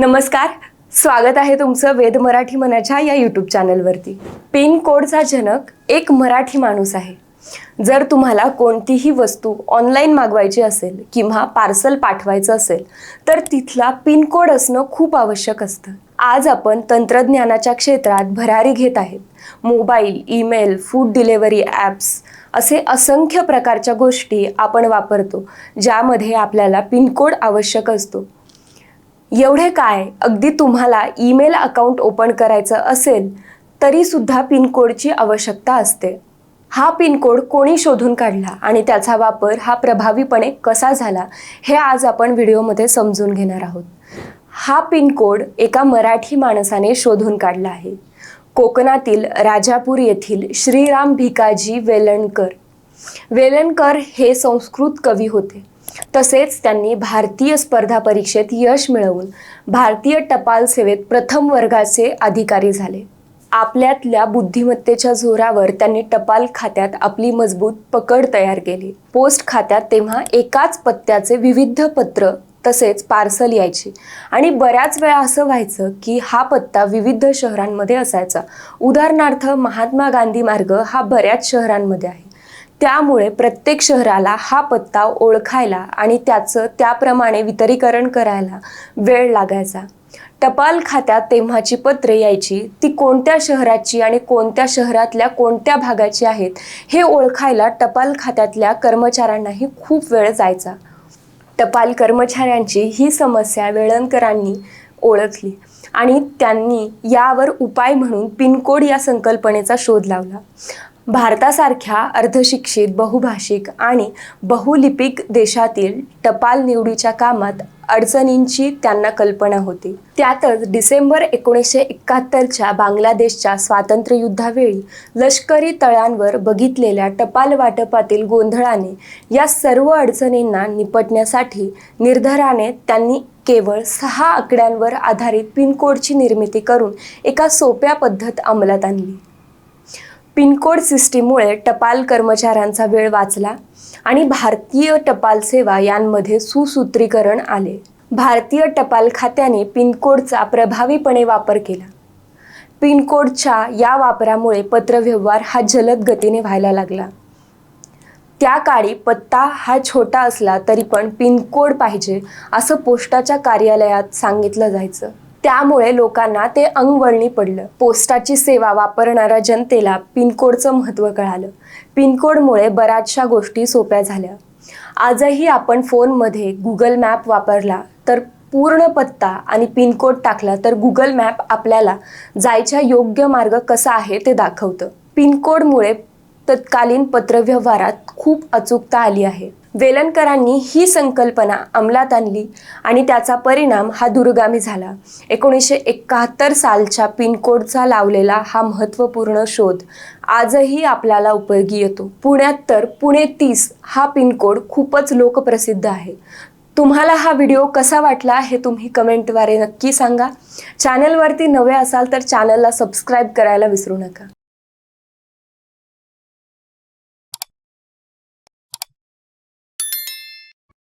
नमस्कार. स्वागत आहे तुमचं वेद मराठी मनाच्या या यूट्यूब चॅनलवरती पिन कोडचा जनक एक मराठी माणूस आहे. जर तुम्हाला कोणतीही वस्तू ऑनलाईन मागवायची असेल किंवा पार्सल पाठवायचं असेल तर तिथला पिनकोड असणं खूप आवश्यक असतं. आज आपण तंत्रज्ञानाच्या क्षेत्रात भरारी घेत आहेत. Mobile email food delivery apps असे असंख्य प्रकारच्या गोष्टी आपण वापरतो ज्यामध्ये आपल्याला पिनकोड आवश्यक असतो. एवढे काय? अगदी तुम्हाला ईमेल अकाउंट ओपन करायचं असेल तरीसुद्धा पिनकोडची आवश्यकता असते. हा पिनकोड कोणी शोधून काढला आणि त्याचा वापर हा प्रभावीपणे कसा झाला हे आज आपण व्हिडिओमध्ये समजून घेणार आहोत. हा पिनकोड एका मराठी माणसाने शोधून काढला आहे. कोकणातील राजापूर येथील श्रीराम भिकाजी वेलणकर. वेलणकर हे संस्कृत कवी होते. तसेच त्यांनी भारतीय स्पर्धा परीक्षेत यश मिळवून भारतीय टपाल सेवेत प्रथम वर्गाचे अधिकारी झाले. आपल्यातल्या बुद्धिमत्तेच्या जोरावर त्यांनी टपाल खात्यात आपली मजबूत पकड तयार केली. पोस्ट खात्यात तेव्हा एकाच पत्त्याचे विविध पत्र तसेच पार्सल यायची आणि बऱ्याच वेळा असं व्हायचं की हा पत्ता विविध शहरांमध्ये असायचा. उदाहरणार्थ महात्मा गांधी मार्ग हा बऱ्याच शहरांमध्ये आहे. त्यामुळे प्रत्येक शहराला हा पत्ता ओळखायला आणि त्याचं त्याप्रमाणे वितरीकरण करायला वेळ लागायचा. टपाल खात्यात तेव्हाची पत्रे यायची ती कोणत्या शहराची आणि कोणत्या शहरातल्या कोणत्या भागाची आहेत हे ओळखायला टपाल खात्यातल्या कर्मचाऱ्यांनाही खूप वेळ जायचा. टपाल कर्मचाऱ्यांची ही समस्या वेळणकरांनी ओळखली आणि त्यांनी यावर उपाय म्हणून पिनकोड या संकल्पनेचा शोध लावला. भारतासारख्या अर्धशिक्षित बहुभाषिक आणि बहुलिपिक देशातील टपाल निवडीच्या कामात अडचणींची त्यांना कल्पना होती. त्यातच डिसेंबर एकोणीसशे एकाहत्तरच्या बांगलादेशच्या स्वातंत्र्ययुद्धावेळी लष्करी तळांवर बघितलेल्या टपाल वाटपातील गोंधळाने या सर्व अडचणींना निपटण्यासाठी निर्धाराने त्यांनी केवळ सहा आकड्यांवर आधारित पिनकोडची निर्मिती करून एका सोप्या पद्धत अंमलात आणली. पिनकोड सिस्टीममुळे टपाल कर्मचाऱ्यांचा वेळ वाचला आणि भारतीय टपाल सेवा यांमध्ये सुसूत्रीकरण आले. भारतीय टपाल खात्याने पिनकोडचा प्रभावीपणे वापर केला. पिनकोडच्या या वापरामुळे पत्रव्यवहार हा जलद गतीने व्हायला लागला. त्या काळी पत्ता हा छोटा असला तरी पण पिनकोड पाहिजे असं पोस्टाच्या कार्यालयात सांगितलं जायचं. त्यामुळे लोकांना ते अंगवळणी पडलं. पोस्टाची सेवा वापरणाऱ्या जनतेला पिनकोडचं महत्त्व कळालं. पिनकोडमुळे बऱ्याचशा गोष्टी सोप्या झाल्या. आजही आपण फोनमध्ये गुगल मॅप वापरला तर पूर्ण पत्ता आणि पिनकोड टाकला तर गुगल मॅप आपल्याला जायच्या योग्य मार्ग कसा आहे ते दाखवतं. पिनकोडमुळे तत्कालीन पत्रव्यवहारात खूप अचूकता आली आहे. वेलणकरांनी ही संकल्पना अंमलात आणली आणि त्याचा परिणाम हा दूरगामी झाला. एकोणीसशे एकाहत्तर सालच्या पिनकोडचा लावलेला हा महत्त्वपूर्ण शोध आजही आपल्याला उपयोगी येतो. पुण्यात तर पुणे तीस हा पिनकोड खूपच लोकप्रसिद्ध आहे. तुम्हाला हा व्हिडिओ कसा वाटला हे तुम्ही कमेंटद्वारे नक्की सांगा. चॅनलवरती नवे असाल तर चॅनलला सबस्क्राईब करायला विसरू नका.